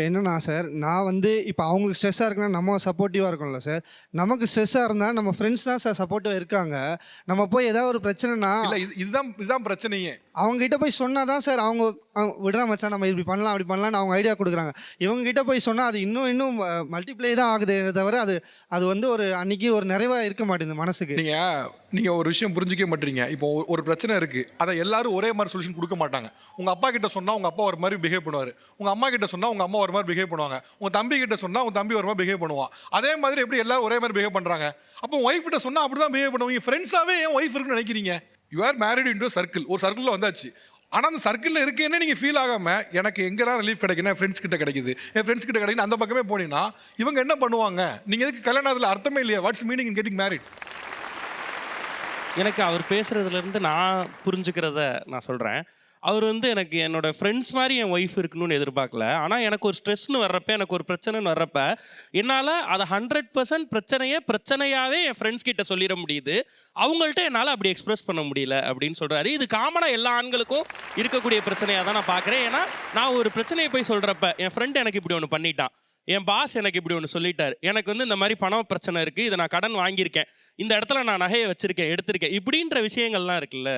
இப்போ என்னன்னா சார் நான் வந்து இப்போ அவங்களுக்கு ஸ்ட்ரெஸ்ஸாக இருக்குன்னா நம்ம சப்போர்ட்டிவாக இருக்கோம்ல சார். நமக்கு ஸ்ட்ரெஸ்ஸாக இருந்தால் நம்ம ஃப்ரெண்ட்ஸ் தான் சார் சப்போர்ட்டிவாக இருக்காங்க. நம்ம போய் ஏதாவது ஒரு பிரச்சனைனா இல்ல இது இதுதான் இதுதான் பிரச்சனையே. அவங்க கிட்ட போய் சொன்னா தான் சார் அவங்க அவங்க விடுறா மச்சான் நம்ம இப்படி பண்ணலாம் அப்படி பண்ணலாம்னு அவங்க ஐடியா கொடுக்குறாங்க. இவங்க கிட்ட போய் சொன்னா அது இன்னும் இன்னும் மல்டிப்ளை தான் ஆகுதே தவிர அது அது வந்து ஒரு அன்னைக்கு ஒரு நிறைவா இருக்க மாட்டேங்குது மனசுக்கு. நீங்க நீங்க ஒரு விஷயம் புரிஞ்சுக்கவே மாட்டீங்க. இப்போ ஒரு- ஒரு பிரச்சனை இருக்கு. அதை எல்லாரும் ஒரே மாதிரி சொல்யூஷன் கொடுக்க மாட்டாங்க. உங்க அப்பா கிட்ட சொன்னா உங்க அப்பா ஒரு மாதிரி பிஹேவ் பண்ணுவாரு. உங்க அம்மா கிட்ட சொன்னா உங்க அம்மா ஒரு மாதிரி பிஹேவ் பண்ணுவாங்க. உங்கள் தம்பி கிட்ட சொன்னால் உங்கள் தம்பி ஒரு மாதிரி பிஹேவ் பண்ணுவான். அதே மாதிரி எப்படி எல்லாரும் ஒரே மாதிரி பிஹேவ் பண்ணுறாங்க அப்போ ஒய்ஃப் கிட்ட அப்படி தான் பிஹேவ் பண்ணுவீங்க. ஃப்ரெண்ட்ஸாகவே ஏன் ஒய்ஃப் இருக்குன்னு நினைக்கிறீங்க? You are married into circle ஒரு சர்க்கிளில் வந்தாச்சு. ஆனால் அந்த சர்க்கிளில் இருக்கேன்னு நீங்கள் ஃபீல் ஆகாமல் எனக்கு எங்கெல்லாம் ரிலீஃப் கிடைக்குன்னா ஃப்ரெண்ட்ஸ் கிட்ட கிடைக்குது. என் ஃப்ரெண்ட்ஸ் கிட்ட கிடைக்குது அந்த பக்கமே போனீங்கன்னா இவங்க என்ன பண்ணுவாங்க? நீங்கள் எதுக்கு கல்யாணம் அதில் அர்த்தமே இல்லையா? What's meaning in getting married எனக்கு அவர் பேசுகிறதுலேருந்து நான் புரிஞ்சுக்கிறத நான் சொல்கிறேன் அவர் வந்து எனக்கு என்னோட ஃப்ரெண்ட்ஸ் மாதிரி என் ஒய்ஃப் இருக்கணும்னு எதிர்பார்க்கல. ஆனால் எனக்கு ஒரு ஸ்ட்ரெஸ்னு வர்றப்ப எனக்கு ஒரு பிரச்சனைன்னு வர்றப்ப என்னால் அதை ஹண்ட்ரட் பர்சன்ட் பிரச்சனையே பிரச்சனையாகவே என் ஃப்ரெண்ட்ஸ் கிட்ட சொல்லிட முடியுது. அவங்கள்ட்ட என்னால் அப்படி எக்ஸ்பிரஸ் பண்ண முடியல அப்படின்னு சொல்கிறாரு இது காமனாக எல்லா ஆண்களுக்கும் இருக்கக்கூடிய பிரச்சனையாக தான் நான் பார்க்குறேன் ஏன்னா நான் ஒரு பிரச்சனையை போய் சொல்கிறப்ப என் ஃப்ரெண்ட் எனக்கு இப்படி ஒன்று பண்ணிட்டான். என் பாஸ் எனக்கு இப்படி ஒன்று சொல்லிட்டார். எனக்கு வந்து இந்த மாதிரி பணம் பிரச்சனை இருக்குது இதை நான் கடன் வாங்கியிருக்கேன். இந்த இடத்துல நான் நகையை வச்சுருக்கேன் எடுத்திருக்கேன். இப்படின்ற விஷயங்கள்லாம் இருக்குல்ல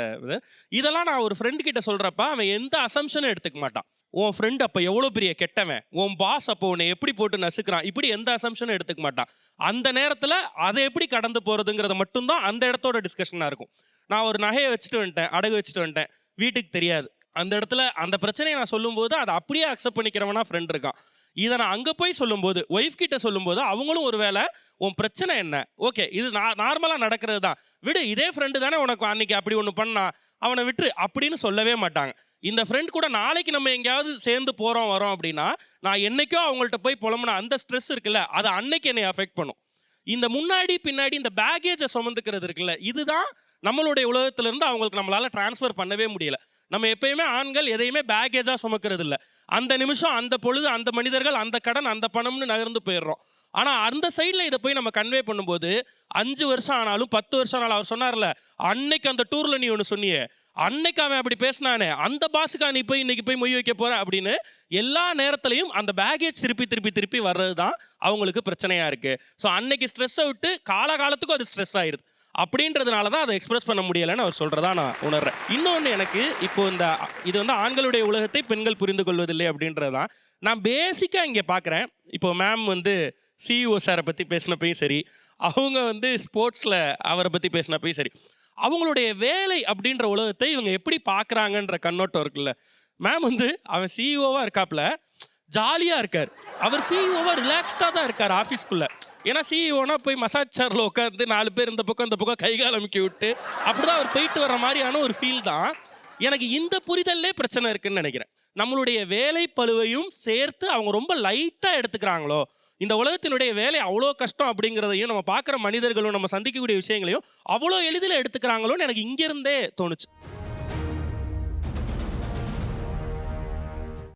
இதெல்லாம் நான் ஒரு ஃப்ரெண்டு கிட்ட சொல்கிறப்ப அவன் எந்த அசம்ஷனும் எடுத்துக்க மாட்டான். உன் ஃப்ரெண்ட் அப்போ எவ்வளோ பெரிய கெட்டவன்? உன் பாஸ் அப்போ உன்னை எப்படி போட்டு நசுக்கிறான்? இப்படி எந்த அசம்ஷனும் எடுத்துக்க மாட்டான். அந்த நேரத்தில் அதை எப்படி கடந்து போகிறதுங்கிறத மட்டும்தான் அந்த இடத்தோட டிஸ்கஷனாக இருக்கும். நான் ஒரு நகையை வச்சுட்டு வந்துட்டேன் அடகு வச்சுட்டு வந்துட்டேன். வீட்டுக்கு தெரியாது. அந்த இடத்துல அந்த பிரச்சனையை நான் சொல்லும்போது அதை அப்படியே அக்செப்ட் பண்ணிக்கிறவனா ஃப்ரெண்ட் இருக்கான். இதை நான் அங்கே போய் சொல்லும்போது ஒய்ஃப் கிட்ட சொல்லும்போது அவங்களும் ஒரு வேளை உன் பிரச்சனை என்ன? ஓகே இது நான் நார்மலாக நடக்கிறது தான். விடு இதே ஃப்ரெண்டு தானே உனக்கு அன்னைக்கு அப்படி ஒன்று பண்ணா. அவனை விட்டு அப்படின்னு சொல்லவே மாட்டாங்க. இந்த ஃப்ரெண்ட் கூட நாளைக்கு நம்ம எங்கேயாவது சேர்ந்து போகிறோம் வரோம் அப்படின்னா நான் என்னைக்கோ அவங்கள்ட்ட போய் புலம்புனா அந்த ஸ்ட்ரெஸ் இருக்குல்ல அது அன்னைக்கு என்னை அஃபெக்ட் பண்ணும். இந்த முன்னாடி பின்னாடி இந்த பேகேஜை சுமந்துக்கிறது இருக்குல்ல இதுதான் நம்மளுடைய உலகத்திலேருந்து அவங்களுக்கு நம்மளால் டிரான்ஸ்ஃபர் பண்ணவே முடியல. நம்ம எப்பயுமே ஆண்கள் எதையுமே பேகேஜாக சுமக்கிறது இல்லை அந்த நிமிஷம் அந்த பொழுது அந்த மனிதர்கள் அந்த கடன் அந்த பணம்னு நகர்ந்து போயிடுறோம். ஆனால் அந்த சைடில் இதை போய் நம்ம கன்வே பண்ணும்போது அஞ்சு வருஷம் ஆனாலும் பத்து வருஷம் ஆனாலும் அவர் சொன்னார்ல அன்னைக்கு அந்த டூரில் நீ ஒன்று சொன்னியே. அன்னைக்கு அவன் அப்படி பேசினானே. அந்த பாஸுக்கா நீ போய் இன்னைக்கு போய் மொய் வைக்க போற? அப்படின்னு எல்லா நேரத்துலையும் அந்த பேகேஜ் திருப்பி திருப்பி திருப்பி வர்றது தான் அவங்களுக்கு பிரச்சனையாக இருக்குது ஸோ அன்னைக்கு ஸ்ட்ரெஸ்ஸை விட்டு காலகாலத்துக்கும் அது ஸ்ட்ரெஸ் ஆயிடுது அப்படின்றதுனால தான் அதை எக்ஸ்பிரஸ் பண்ண முடியலைன்னு அவர் சொல்கிறதா நான் உணர்றேன். இன்னொன்று எனக்கு இப்போ இந்த இது வந்து ஆண்களுடைய உலகத்தை பெண்கள் புரிந்து கொள்வதில்லை அப்படின்றது தான். நான் பேசிக்காக இங்கே பார்க்குறேன். இப்போ மேம் வந்து சிஇஓ சாரை பற்றி பேசினப்பையும் சரி அவங்க வந்து ஸ்போர்ட்ஸில் அவரை பற்றி பேசினப்பையும் சரி அவங்களுடைய வேலை அப்படின்ற உலகத்தை இவங்க எப்படி பார்க்குறாங்கன்ற கண்ணோட்டம் இருக்குல்ல. மேம் வந்து அவன் சிஇஓவாக இருக்காப்புல ஜாலியாக இருக்கார். அவர் சிஇஓவாக ரிலாக்ஸ்டாக தான் இருக்கார் ஆஃபீஸ்க்குள்ளே ஏன்னா சிஇஓனா போய் மசாஜ் சேரில் உட்காந்து நாலு பேர் இந்த பக்கம் இந்த பக்கம் கை கால் அமுக்கி விட்டு அப்படிதான் அவர் போயிட்டு வர மாதிரியான ஒரு ஃபீல் தான். எனக்கு இந்த புரிதல்லே பிரச்சனை இருக்குன்னு நினைக்கிறேன். நம்மளுடைய வேலை பளுவையும் சேர்த்து அவங்க ரொம்ப லைட்டாக எடுத்துக்கிறாங்களோ இந்த உலகத்தினுடைய வேலை அவ்வளோ கஷ்டம் அப்படிங்கிறதையும் நம்ம பார்க்குற மனிதர்களும் நம்ம சந்திக்கக்கூடிய விஷயங்களையும் அவ்வளோ எளிதில் எடுத்துக்கிறாங்களோன்னு எனக்கு இங்கேருந்தே தோணுச்சு.